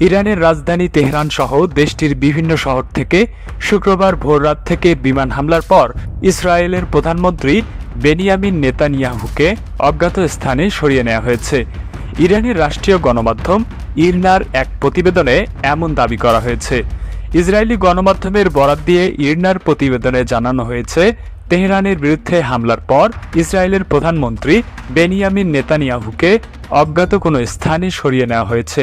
ইরানের রাজধানী তেহরান সহ দেশটির বিভিন্ন শহর থেকে শুক্রবার ভোররাত থেকে বিমান হামলার পর ইসরায়েলের প্রধানমন্ত্রী বেনিয়ামিন নেতানিয়াহুকে অজ্ঞাত স্থানে সরিয়ে নেওয়া হয়েছে। ইরানের রাষ্ট্রীয় গণমাধ্যম ইরনার এক প্রতিবেদনে এমন দাবি করা হয়েছে। ইসরায়েলি গণমাধ্যমের বরাত দিয়ে ইরনার প্রতিবেদনে জানানো হয়েছে তেহরানের বিরুদ্ধে হামলার পর ইসরায়েলের প্রধানমন্ত্রী বেনিয়ামিন নেতানিয়াহুকে অজ্ঞাত কোনো স্থানে সরিয়ে নেওয়া হয়েছে।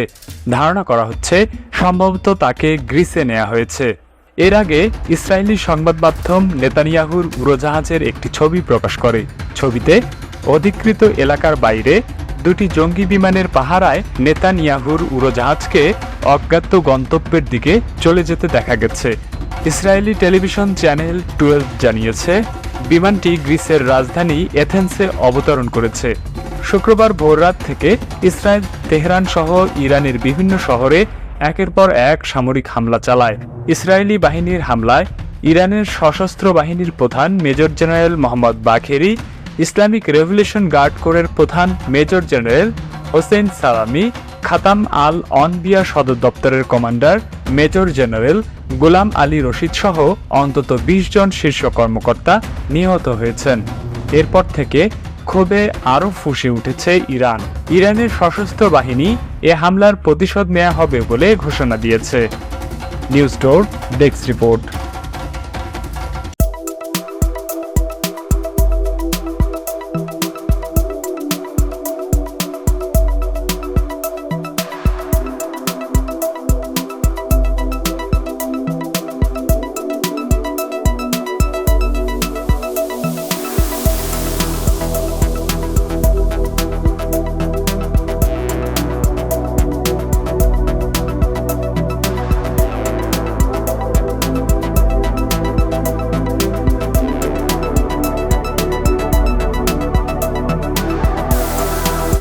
ধারণা করা হচ্ছে সম্ভবত তাকে গ্রিসে নেওয়া হয়েছে। এর আগে ইসরায়েলি সংবাদ মাধ্যম নেতানিয়াহুর উড়োজাহাজের একটি ছবি প্রকাশ করে। ছবিতে অধিকৃত এলাকার বাইরে দুটি জঙ্গি বিমানের পাহারায় নেতানিয়াহুর উড়োজাহাজকে অজ্ঞাত গন্তব্যের দিকে চলে যেতে দেখা গেছে। ইসরায়েলি টেলিভিশন চ্যানেল টুয়েলভ জানিয়েছে, বিমানটি গ্রিসের রাজধানী এথেন্সে অবতরণ করেছে। শুক্রবার ভোররাত থেকে ইসরায়েল তেহরান সহ ইরানের বিভিন্ন শহরে একের পর এক সামরিক হামলা চালায়। ইসরায়েলি বাহিনীর হামলায় ইরানের সশস্ত্র বাহিনীর প্রধান major general Mohammad Bagheri, Islamic revolution guard কোরের প্রধান মেজর জেনারেল হোসেন সালামি খাতাম আল অনবিয়া সদর দপ্তরের commander, major general Gholam Ali Rashid সহ অন্তত বিশ জন শীর্ষ কর্মকর্তা নিহত হয়েছেন। এরপর থেকে ক্ষোভে আরও ফুসে উঠেছে ইরান। ইরানের সশস্ত্র বাহিনী এ হামলার প্রতিশোধ নেওয়া হবে বলে ঘোষণা দিয়েছে। News door, desk report.